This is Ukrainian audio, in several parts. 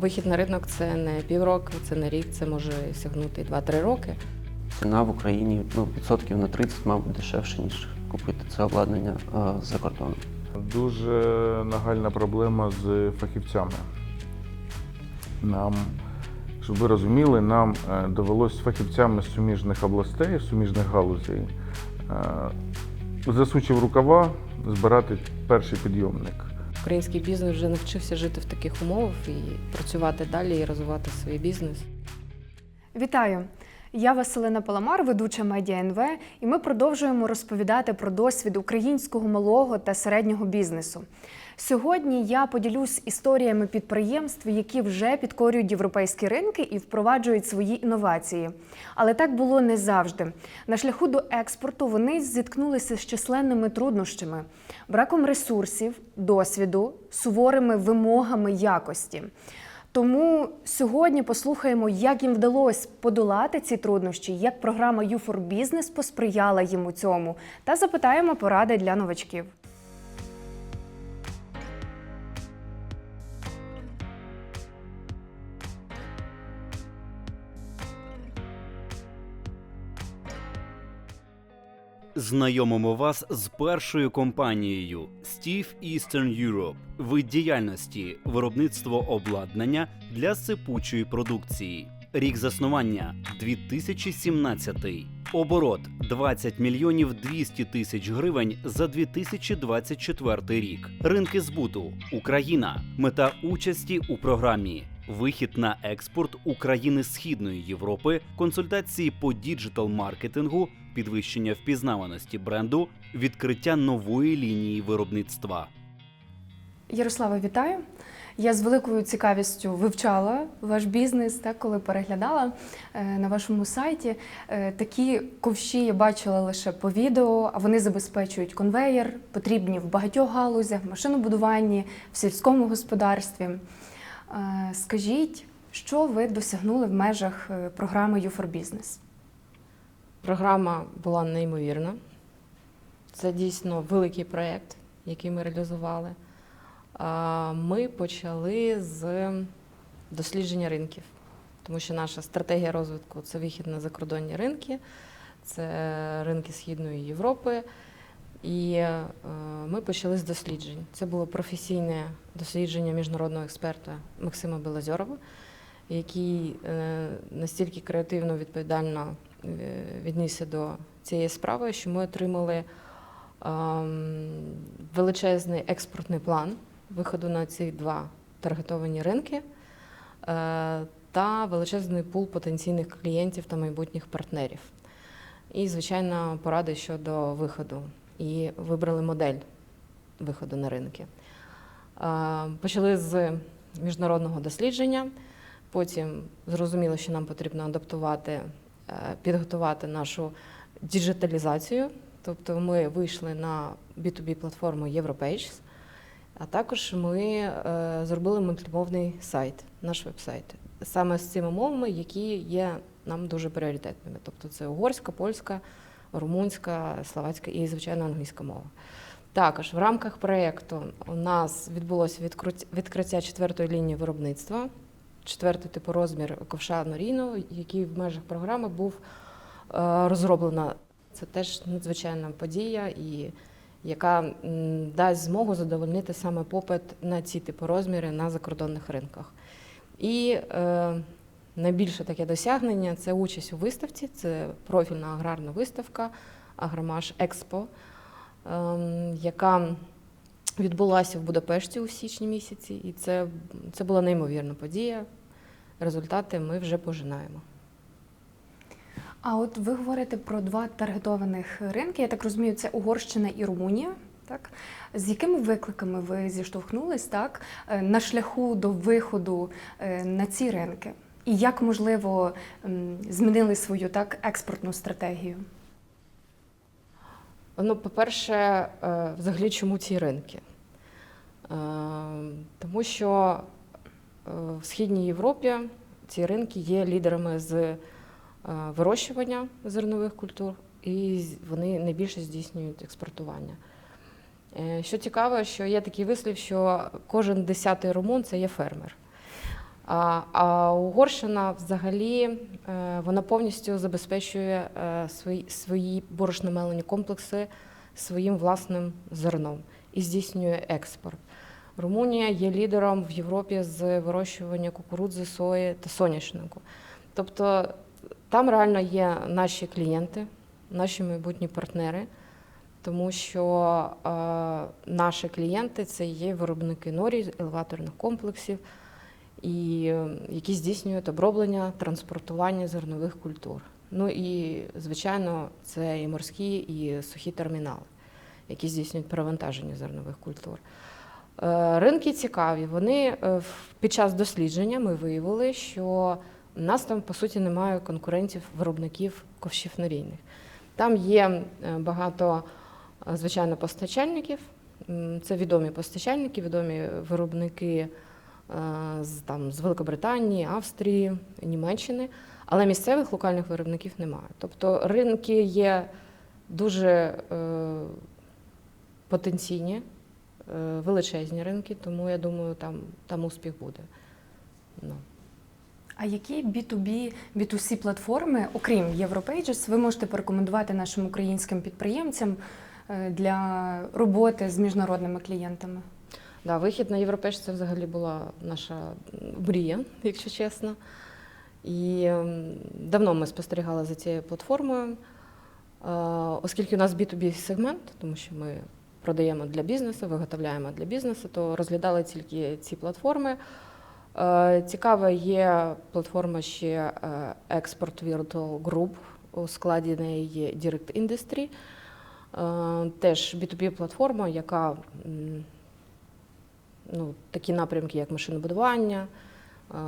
Вихід на ринок це не півроку, це не рік, це може сягнути 2-3 роки. Ціна в Україні ну, відсотків на 30, мабуть, дешевше, ніж купити це обладнання е, з-за кордону. Дуже нагальна проблема з фахівцями. Нам, щоб ви розуміли, нам е, довелось з фахівцями суміжних областей, суміжних галузей, е, засучив рукава, збирати перший підйомник. Український бізнес вже навчився жити в таких умовах і працювати далі і розвивати свій бізнес. Вітаю! Я Василина Паламар, ведуча медіа НВ, і ми продовжуємо розповідати про досвід українського малого та середнього бізнесу. Сьогодні я поділюсь історіями підприємств, які вже підкорюють європейські ринки і впроваджують свої інновації. Але так було не завжди. На шляху до експорту вони зіткнулися з численними труднощами, браком ресурсів, досвіду, суворими вимогами якості. Тому сьогодні послухаємо, як їм вдалося подолати ці труднощі, як програма u for Business посприяла їм у цьому, та запитаємо поради для новачків. Знайомимо вас з першою компанією Steve Eastern Europe. Вид діяльності виробництво обладнання для сипучої продукції. Рік заснування 2017. Оборот 20 мільйонів 200 тисяч гривень за 2024 рік. Ринки збуту Україна. Мета участі у програмі. Вихід на експорт України Східної Європи, консультації по діджитал-маркетингу, підвищення впізнаваності бренду, відкриття нової лінії виробництва. Ярослава, вітаю! Я з великою цікавістю вивчала ваш бізнес, так, коли переглядала е, на вашому сайті. Е, такі ковші я бачила лише по відео, а вони забезпечують конвеєр, потрібні в багатьох галузях, машинобудуванні, в сільському господарстві. Е, Скажіть, що ви досягнули в межах програми u for Business? Програма була неймовірна. Це дійсно великий проєкт, який ми реалізували. Ми почали з дослідження ринків, тому що наша стратегія розвитку це вихід на закордонні ринки, це ринки Східної Європи. І е, ми почали з досліджень. Це було професійне дослідження міжнародного експерта Максима Белозьорова, який е, настільки креативно відповідально віднісся до цієї справи, що ми отримали ем, величезний експортний план виходу на ці два таргетовані ринки е, та величезний пул потенційних клієнтів та майбутніх партнерів. І, звичайно, поради щодо виходу. І вибрали модель виходу на ринки. Е, Почали з міжнародного дослідження. Потім зрозуміло, що нам потрібно адаптувати, е, підготувати нашу діджиталізацію. Тобто ми вийшли на B2B платформу Europages, а також ми е, зробили мультимовний сайт, наш веб-сайт, саме з цими мовами, які є нам дуже пріоритетними. Тобто це угорська, польська, румунська, словацька і, звичайно, англійська мова. Також в рамках проєкту у нас відбулося відкриття четвертої лінії виробництва, четвертий типу розмір ковша Норіно, який в межах програми був е, розроблено. Це теж надзвичайна подія, і яка дасть змогу задовольнити саме попит на ці типу розміри на закордонних ринках. І е, найбільше таке досягнення це участь у виставці, це профільна аграрна виставка Агромаш Експо, ем, яка відбулася в Будапешті у січні місяці, і це, це була неймовірна подія. Результати ми вже пожинаємо. А от ви говорите про два таргетованих ринки. Я так розумію, це Угорщина і Румунія. Так з якими викликами ви зіштовхнулись так е, на шляху до виходу е, на ці ринки? І як можливо змінили свою так експортну стратегію? Ну, по-перше, е, взагалі, чому ці ринки? Е, Тому що е, в Східній Європі ці ринки є лідерами з е, вирощування зернових культур, і вони найбільше здійснюють експортування. Що цікаво, що є такий вислів, що кожен десятий румун це є фермер. А, Угорщина взагалі вона повністю забезпечує свої, свої борошномелені комплекси своїм власним зерном і здійснює експорт. Румунія є лідером в Європі з вирощування кукурудзи, сої та соняшнику. Тобто там реально є наші клієнти, наші майбутні партнери, тому що е, наші клієнти це є виробники норі, елеваторних комплексів, і е, які здійснюють оброблення, транспортування зернових культур. Ну і, звичайно, це і морські, і сухі термінали, які здійснюють перевантаження зернових культур. Е, Ринки цікаві. Вони е, під час дослідження ми виявили, що у нас там по суті немає конкурентів виробників ковшів норійних. Там є е, багато, звичайно, постачальників. Це відомі постачальники, відомі виробники з, там, з Великобританії, Австрії, Німеччини, але місцевих локальних виробників немає. Тобто ринки є дуже е, потенційні, величезні ринки, тому я думаю, там, там успіх буде. Ну. А які B2B, B2C платформи, окрім Європейджес, ви можете порекомендувати нашим українським підприємцям е, для роботи з міжнародними клієнтами? Да, вихід на Європейш це взагалі була наша мрія, якщо чесно. І ем, давно ми спостерігали за цією платформою, Е, оскільки у нас B2B сегмент, тому що ми продаємо для бізнесу, виготовляємо для бізнесу, то розглядали тільки ці платформи. Е, Цікава є платформа ще е, Export Virtual Group, у складі неї є Direct Industry. Е, Теж B2B платформа, яка ну, такі напрямки, як машинобудування,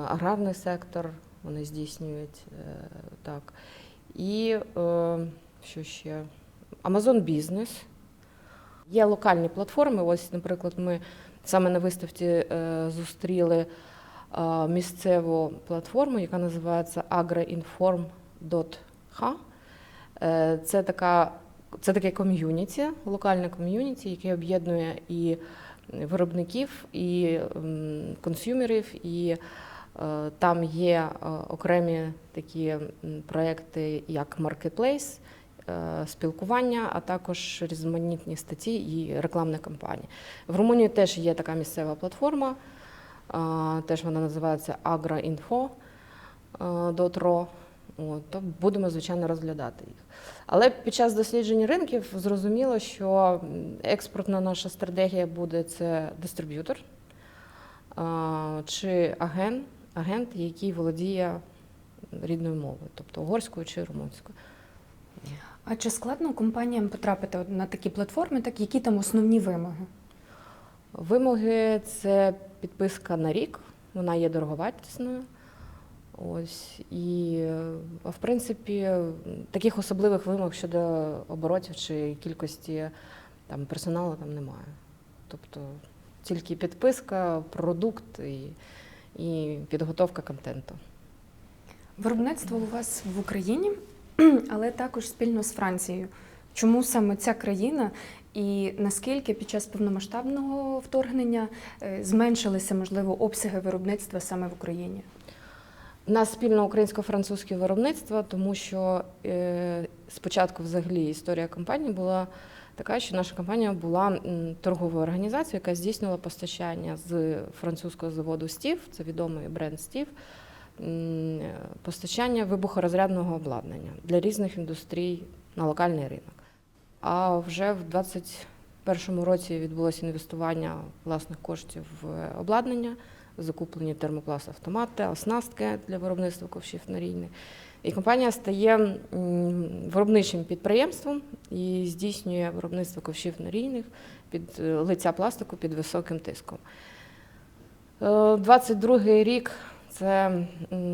аграрний сектор, вони здійснюють так. І що ще? Amazon Business. Є локальні платформи. Ось, наприклад, ми саме на виставці е, зустріли е, місцеву платформу, яка називається agroinform.ha. Е, Це така це таке ком'юніті, локальне ком'юніті, яке об'єднує і виробників, і консюмерів, і там є окремі такі проекти, як Marketplace, спілкування, а також різноманітні статті і рекламні кампанії. В Румунії теж є така місцева платформа, е, теж вона називається agroinfo.ro. От, то будемо, звичайно, розглядати їх. Але під час дослідження ринків зрозуміло, що експортна наша стратегія буде це дистриб'ютор чи агент, агент, який володіє рідною мовою, тобто угорською чи румунською. А чи складно компаніям потрапити на такі платформи, так які там основні вимоги? Вимоги це підписка на рік, вона є дороговартісною. Ось і а в принципі таких особливих вимог щодо оборотів чи кількості там персоналу там немає. Тобто тільки підписка, продукт і, і підготовка контенту. Виробництво у вас в Україні, але також спільно з Францією. Чому саме ця країна і наскільки під час повномасштабного вторгнення е, зменшилися, можливо, обсяги виробництва саме в Україні? У нас спільно українсько-французьке виробництво, тому що е, спочатку взагалі історія компанії була така, що наша компанія була торговою організацією, яка здійснювала постачання з французького заводу Стів, це відомий бренд Стів, постачання вибухорозрядного обладнання для різних індустрій на локальний ринок. А вже в 2021 році відбулося інвестування власних коштів в обладнання закуплені термопласт автомати, оснастки для виробництва ковшів нарійних. І компанія стає виробничим підприємством і здійснює виробництво ковшів нарійних під е, лиця пластику під високим тиском. Е, 22 рік це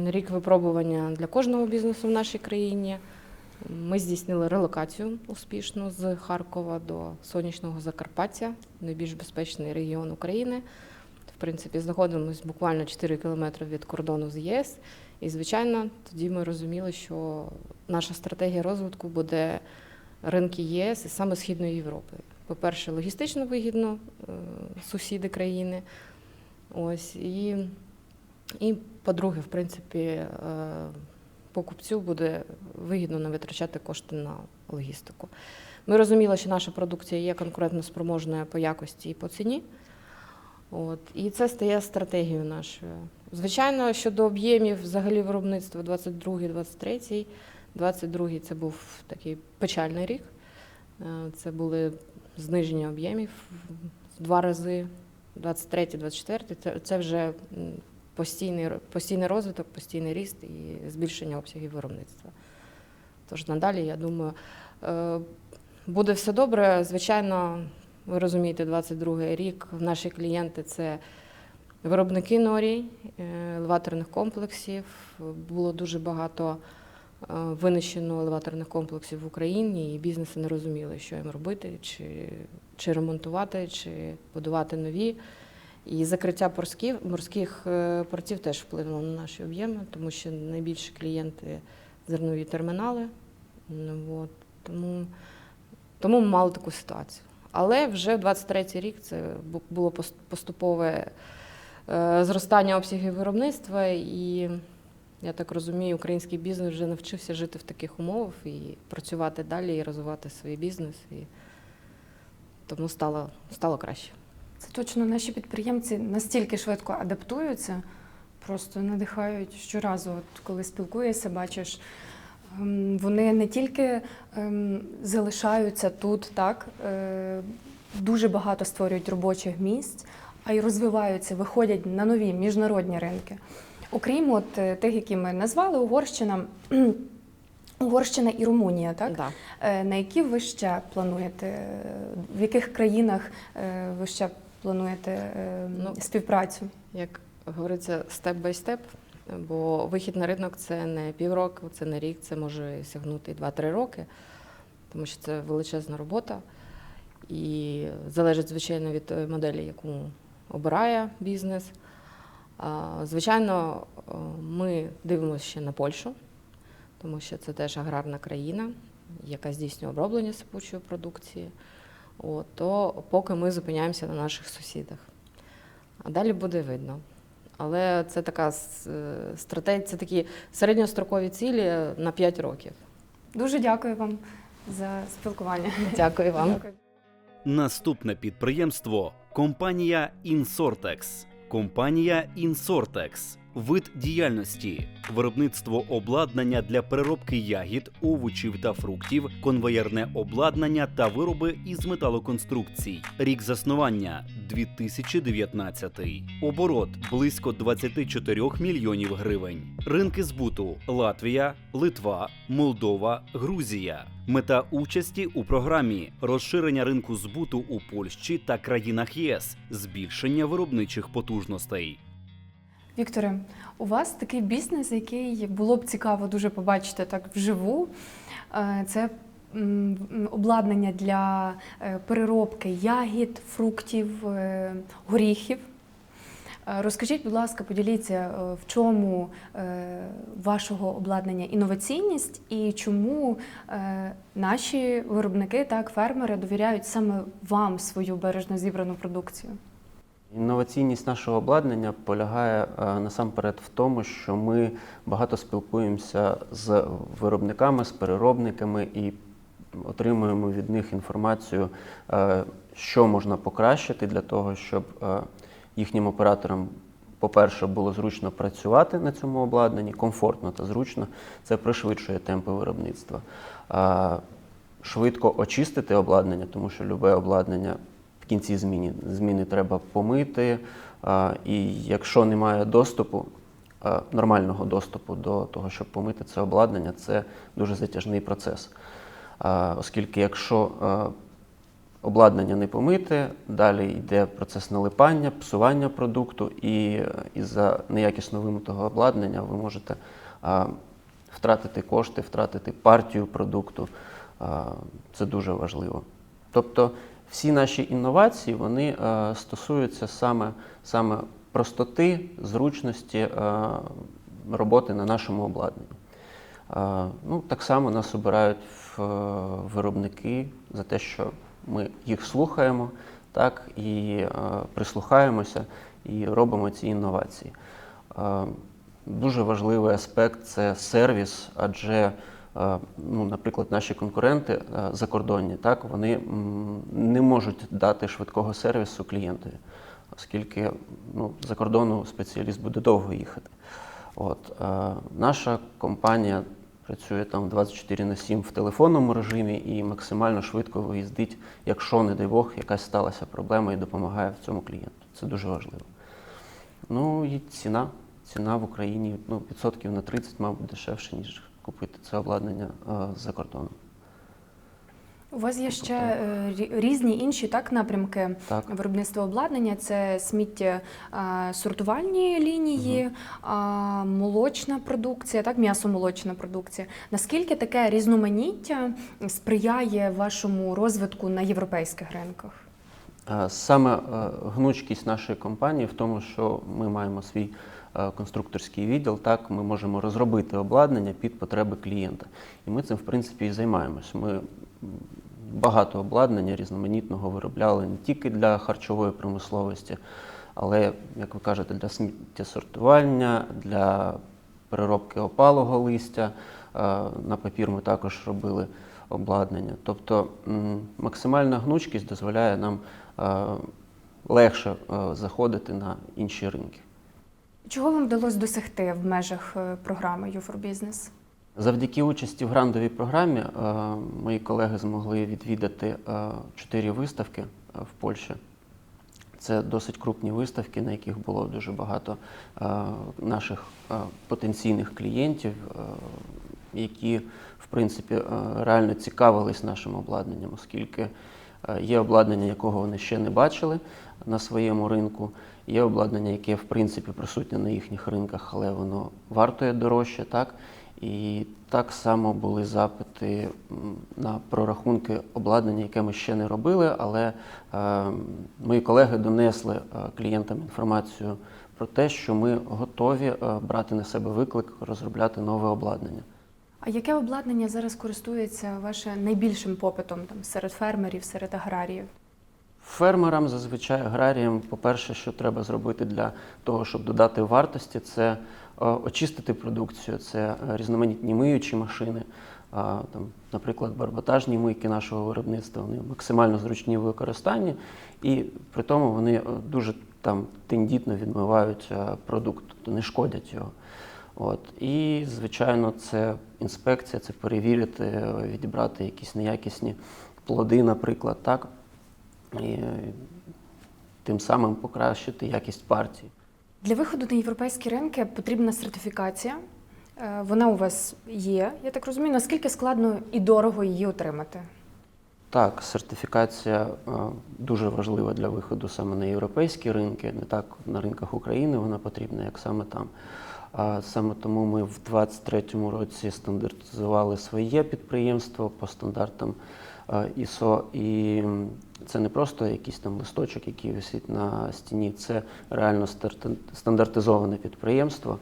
рік випробування для кожного бізнесу в нашій країні. Ми здійснили релокацію успішно з Харкова до сонячного Закарпаття, найбільш безпечний регіон України. В принципі, знаходимося буквально 4 кілометри від кордону з ЄС. І, звичайно, тоді ми розуміли, що наша стратегія розвитку буде ринки ЄС і саме Східної Європи. По-перше, логістично вигідно е, сусіди країни. Ось і І, по-друге, в принципі, е, покупцю буде вигідно не витрачати кошти на логістику. Ми розуміли, що наша продукція є конкурентно спроможною по якості і по ціні. От, і це стає стратегією нашою. Звичайно, щодо об'ємів взагалі виробництва 22-23, 22-й це був такий печальний рік. Е, Це були зниження об'ємів в два рази. 23-24 це, вже постійний, постійний розвиток, постійний ріст і збільшення обсягів виробництва. Тож надалі, я думаю, е, буде все добре. Звичайно, ви розумієте, 22 рік наші клієнти це виробники норій, е, елеваторних комплексів. Було дуже багато е, винищено елеваторних комплексів в Україні, і бізнеси не розуміли, що їм робити, чи, чи ремонтувати, чи будувати нові. І закриття порсків, морських е, портів теж вплинуло на наші об'єми, тому що найбільші клієнти зернові термінали. Ну, от, тому, тому ми мали таку ситуацію. Але вже 23-й рік це було пос- поступове е, зростання обсягів виробництва, і я так розумію, український бізнес вже навчився жити в таких умовах і працювати далі, і розвивати свій бізнес. І тому стало, стало краще. Це точно наші підприємці настільки швидко адаптуються, просто надихають щоразу, от коли спілкуєшся, бачиш. ем, Вони не тільки ем, залишаються тут, так е, дуже багато створюють робочих місць, а й розвиваються, виходять на нові міжнародні ринки. Окрім от е, тих, які ми назвали, Угорщина, Угорщина і Румунія, так? Да. Е, На які ви ще плануєте? е, В яких країнах е, ви ще плануєте е, Ну, співпрацю? Як говориться, степ бай степ, бо вихід на ринок це не півроку, це не рік, це може сягнути і 2-3 роки, тому що це величезна робота. І залежить, звичайно, від тої моделі, яку обирає бізнес. Звичайно, ми дивимося ще на Польщу, тому що це теж аграрна країна, яка здійснює оброблення сипучої продукції. От, то поки ми зупиняємося на наших сусідах. А далі буде видно. Але це така стратегія, це такі середньострокові цілі на 5 років. Дуже дякую вам за спілкування. Дякую вам. Дякую. Наступне підприємство компанія Insortex. Компанія Insortex. Вид діяльності, виробництво обладнання для переробки ягід, овочів та фруктів, конвеєрне обладнання та вироби із металоконструкцій. Рік заснування 2019. Оборот близько 24 мільйонів гривень. Ринки збуту Латвія, Литва, Молдова, Грузія. Мета участі у програмі розширення ринку збуту у Польщі та країнах ЄС, збільшення виробничих потужностей. Вікторе, у вас такий бізнес, який було б цікаво дуже побачити так вживу. Е, Це обладнання для е, переробки ягід, фруктів, е, горіхів. Розкажіть, будь ласка, поділіться, в чому вашого обладнання інноваційність і чому наші виробники, так, фермери довіряють саме вам свою бережно зібрану продукцію? Інноваційність нашого обладнання полягає е, насамперед в тому, що ми багато спілкуємося з виробниками, з переробниками і отримуємо від них інформацію, е, що можна покращити для того, щоб е, їхнім операторам, по-перше, було зручно працювати на цьому обладнанні, комфортно та зручно. Це пришвидшує темпи виробництва. Швидко очистити обладнання, тому що любе обладнання кінці зміни, зміни треба помити. І якщо немає доступу, нормального доступу до того, щоб помити це обладнання, це дуже затяжний процес. Оскільки якщо обладнання не помите, далі йде процес налипання, псування продукту, і е, із-за неякісно вимитого обладнання ви можете втратити кошти, втратити партію продукту. Це дуже важливо. Тобто всі наші інновації вони е, стосуються саме, саме простоти, зручності е, роботи на нашому обладнанні. Е, Ну, так само нас обирають виробники за те, що ми їх слухаємо, так, і прислухаємося і робимо ці інновації. Дуже важливий аспект це сервіс, адже, ну, наприклад, наші конкуренти е, закордонні, так, вони не можуть дати швидкого сервісу клієнтові, оскільки ну, за кордону спеціаліст буде довго їхати. От, е, наша компанія працює там 24 на 7 в телефонному режимі і максимально швидко виїздить, якщо, не дай Бог, якась сталася проблема і допомагає в цьому клієнту. Це дуже важливо. Ну і ціна. Ціна в Україні ну, відсотків на 30, мабуть, дешевше, ніж купити це обладнання е, з-за кордону. У вас є ще е, різні інші так напрямки Так. виробництва обладнання. Це сміття е, сортувальні лінії, а, молочна продукція, так м'ясо-молочна продукція. Наскільки таке різноманіття сприяє вашому розвитку на європейських ринках? Саме гнучкість нашої компанії в тому, що ми маємо свій конструкторський відділ, так ми можемо розробити обладнання під потреби клієнта. І ми цим, в принципі, і займаємось. Ми багато обладнання різноманітного виробляли не тільки для харчової промисловості, але, як ви кажете, для сміттєсортування, для переробки опалого листя. Е, На папір ми також робили обладнання. Тобто максимальна гнучкість дозволяє нам е, легше е, заходити на інші ринки. Чого вам вдалося досягти в межах е, програми You for Business? Завдяки участі в грандовій програмі е, мої колеги змогли відвідати е, чотири виставки в Польщі. Це досить крупні виставки, на яких було дуже багато наших потенційних клієнтів, які, в принципі, реально цікавились нашим обладнанням, оскільки є обладнання, якого вони ще не бачили на своєму ринку, є обладнання, яке, в принципі, присутнє на їхніх ринках, але воно вартує дорожче, так? І так само були запити на прорахунки обладнання, яке ми ще не робили, але е, мої колеги донесли е, клієнтам інформацію про те, що ми готові е, брати на себе виклик, розробляти нове обладнання. А яке обладнання зараз користується ваше найбільшим попитом там серед фермерів, серед аграріїв? Фермерам, зазвичай аграріям, по-перше, що треба зробити для того, щоб додати вартості, це е, очистити продукцію, це е, різноманітні миючі машини, там, наприклад, барботажні мийки нашого виробництва, вони максимально зручні в використанні, і при тому вони е, дуже там тендітно відмивають продукт, тобто не шкодять його. От. І, звичайно, це інспекція, це перевірити, відібрати якісь неякісні плоди, наприклад, так і е, тим самим покращити якість партії. Для виходу на європейські ринки потрібна сертифікація. Е, Вона у вас є, я так розумію. Наскільки складно і дорого її отримати? Так, сертифікація е, дуже важлива для виходу саме на європейські ринки, не так на ринках України вона потрібна, як саме там. А саме тому ми в 2023 році стандартизували своє підприємство по стандартам ISO. І це не просто якийсь там листочок, який висить на стіні, це реально стандартизоване підприємство.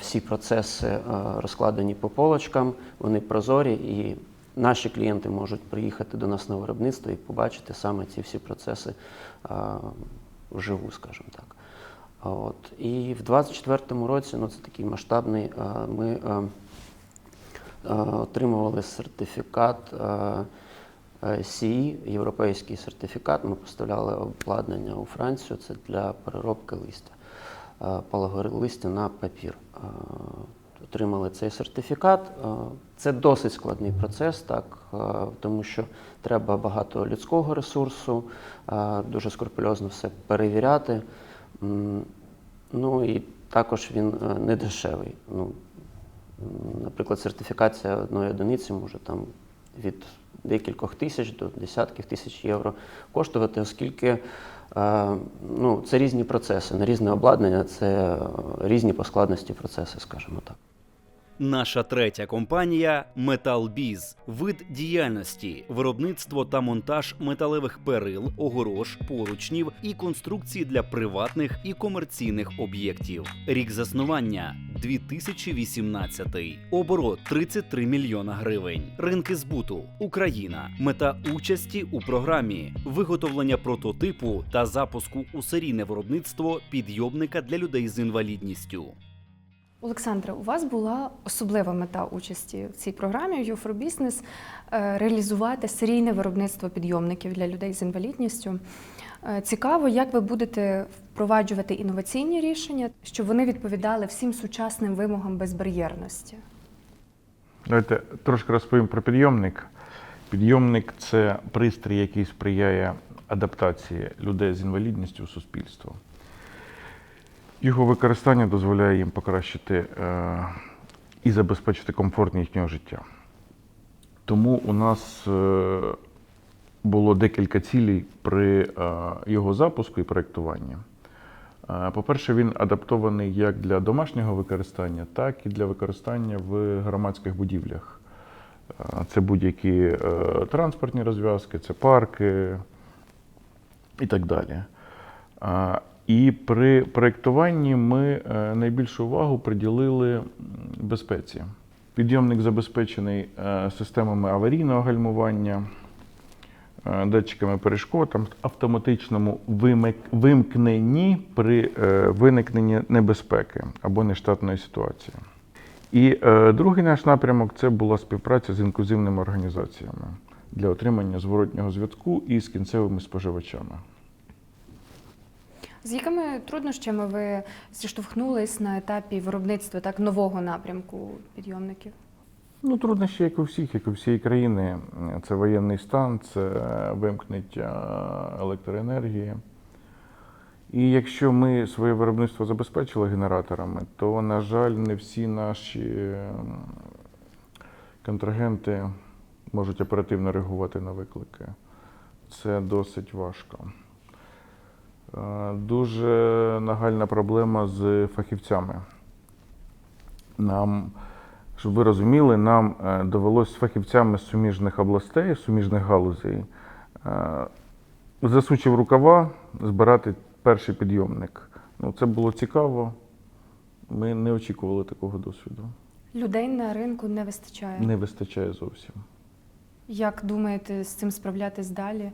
Всі процеси розкладені по полочкам, вони прозорі і Наші клієнти можуть приїхати до нас на виробництво і побачити саме ці всі процеси вживу, скажімо так. От. І в 24-му році, ну це такий масштабний, ми отримували сертифікат CE, європейський сертифікат. Ми поставляли обладнання у Францію, це для переробки листя, а, листя на папір. Отримали цей сертифікат. Е, Це досить складний процес, так, е, тому що треба багато людського ресурсу, е, дуже скрупульозно все перевіряти. Ну і також він е, не дешевий. Ну, наприклад, сертифікація одної одиниці може там від декількох тисяч до десятків тисяч євро коштувати, оскільки е, ну, це різні процеси, на різне обладнання це різні по складності процеси, скажімо так. Наша третя компанія Металбіз. Вид діяльності, виробництво та монтаж металевих перил, огорож, поручнів і конструкцій для приватних і комерційних об'єктів. Рік заснування 2018. Оборот 33 мільйона гривень. Ринки збуту Україна. Мета участі у програмі виготовлення прототипу та запуску у серійне виробництво підйомника для людей з інвалідністю. Олександре, у вас була особлива мета участі в цій програмі «You for Business» е, реалізувати серійне виробництво підйомників для людей з інвалідністю. Е, Цікаво, як ви будете впроваджувати інноваційні рішення, щоб вони відповідали всім сучасним вимогам безбар'єрності. Давайте трошки розповім про підйомник. Підйомник це пристрій, який сприяє адаптації людей з інвалідністю у суспільство. Його використання дозволяє їм покращити е, і забезпечити комфорт їхнього життя. Тому у нас е, було декілька цілей при е, його запуску і проєктуванні. По-перше, він адаптований як для домашнього використання, так і для використання в громадських будівлях. Це будь-які транспортні розв'язки, це парки і так далі. І при проєктуванні ми е, найбільшу увагу приділили безпеці. Підйомник забезпечений е, системами аварійного гальмування, е, датчиками перешкод, автоматичному вимкненні при виникненні небезпеки або нештатної ситуації. І другий наш напрямок це була співпраця з інклюзивними організаціями для отримання зворотнього зв'язку із кінцевими споживачами. З якими труднощами ви зіштовхнулись на етапі виробництва так нового напрямку підйомників? Ну, труднощі, як у всіх, як у всієї країни. Це воєнний стан, це вимкнення електроенергії. І якщо ми своє виробництво забезпечили генераторами, то, на жаль, не всі наші ем, контрагенти можуть оперативно реагувати на виклики. Це досить важко. Е, Дуже нагальна проблема з фахівцями. Нам щоб ви розуміли, нам е, довелося з фахівцями з суміжних областей, суміжних галузей, е, засучив рукава, збирати перший підйомник. Ну, це було цікаво. Ми не очікували такого досвіду. Людей на ринку не вистачає. Не вистачає зовсім. Як думаєте з цим справлятись далі?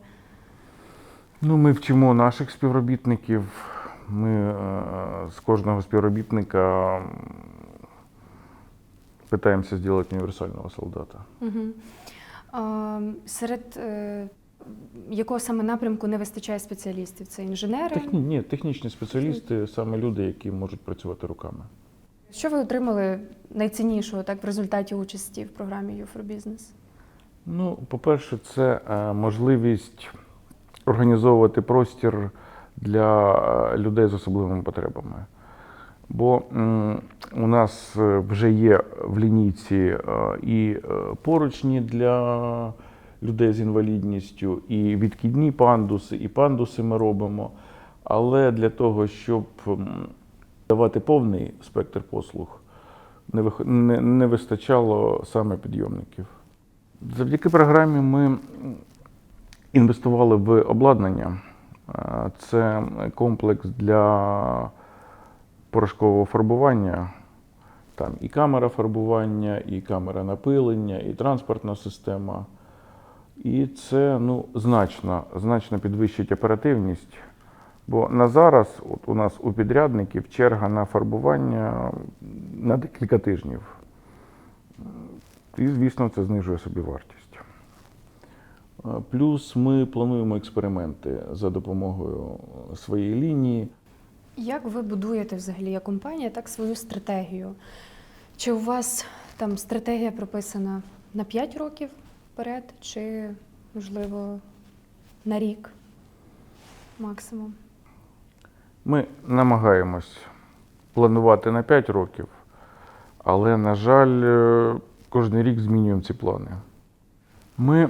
Ну, ми вчимо наших співробітників. Ми е, з кожного співробітника питаємося зробити універсального солдата. Угу. А, серед е, якого саме напрямку не вистачає спеціалістів? Це інженери? Техні, ні, технічні спеціалісти саме люди, які можуть працювати руками. Що ви отримали найціннішого так в результаті участі в програмі You for Business? Ну, по-перше, це е, можливість організовувати простір для е, людей з особливими потребами. Бо у нас е, вже є в лінійці е, і поручні для людей з інвалідністю, і відкидні пандуси, і пандуси ми робимо. Але для того, щоб давати повний спектр послуг, не вистачало саме підйомників. Завдяки програмі ми інвестували в обладнання. Е, Це комплекс для порошкового фарбування. Там і камера фарбування, і камера напилення, і транспортна система. І це ну, значно, значно підвищить оперативність. Бо на зараз от у нас у підрядників черга на фарбування на декілька тижнів. І, звісно, це знижує собі вартість. Плюс ми плануємо експерименти за допомогою своєї лінії. Як ви будуєте взагалі як компанія так свою стратегію? Чи у вас там стратегія прописана на 5 років вперед, чи, можливо, на рік максимум? Ми намагаємось планувати на 5 років, але, на жаль, е, кожен рік змінюємо ці плани. Ми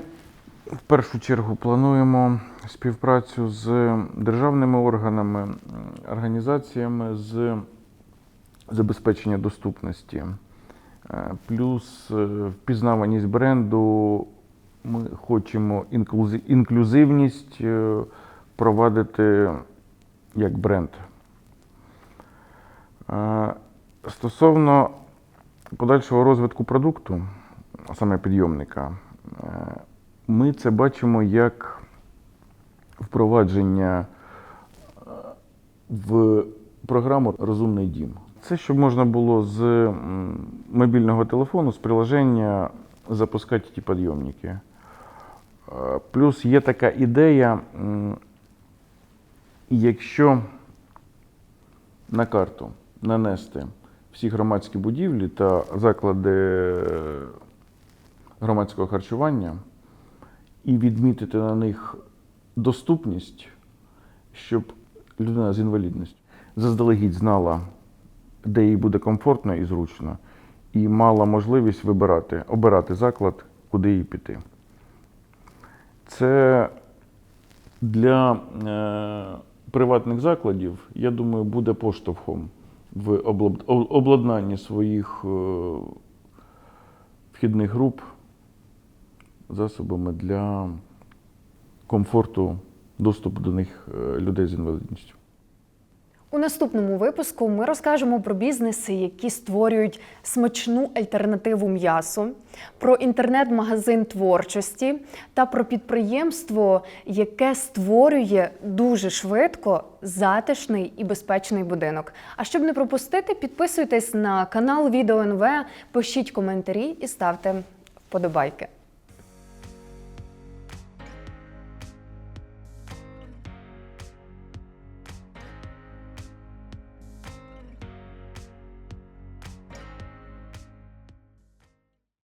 в першу чергу плануємо співпрацю з державними органами, організаціями з забезпечення доступності, Е, плюс е, впізнаваність бренду. Ми хочемо інклюзивність е, впровадити як бренд. Стосовно подальшого розвитку продукту, а саме підйомника, ми це бачимо як впровадження е, в програму Розумний дім. Це щоб можна було з мобільного телефону, з приложення запускати ті підйомники. Е, Плюс є така ідея, якщо на карту нанести всі громадські будівлі та заклади е, громадського харчування і відмітити на них доступність, щоб людина з інвалідністю заздалегідь знала, де їй буде комфортно і зручно, і мала можливість вибирати, обирати заклад, куди їй піти. Це для е, приватних закладів, я думаю, буде поштовхом в обладнанні своїх е, вхідних груп засобами для комфорту доступу до них е, людей з інвалідністю. У наступному випуску ми розкажемо про бізнеси, які створюють смачну альтернативу м'ясу, про інтернет-магазин творчості та про підприємство, яке створює дуже швидко затишний і безпечний будинок. А щоб не пропустити, підписуйтесь на канал Відео НВ, пишіть коментарі і ставте вподобайки.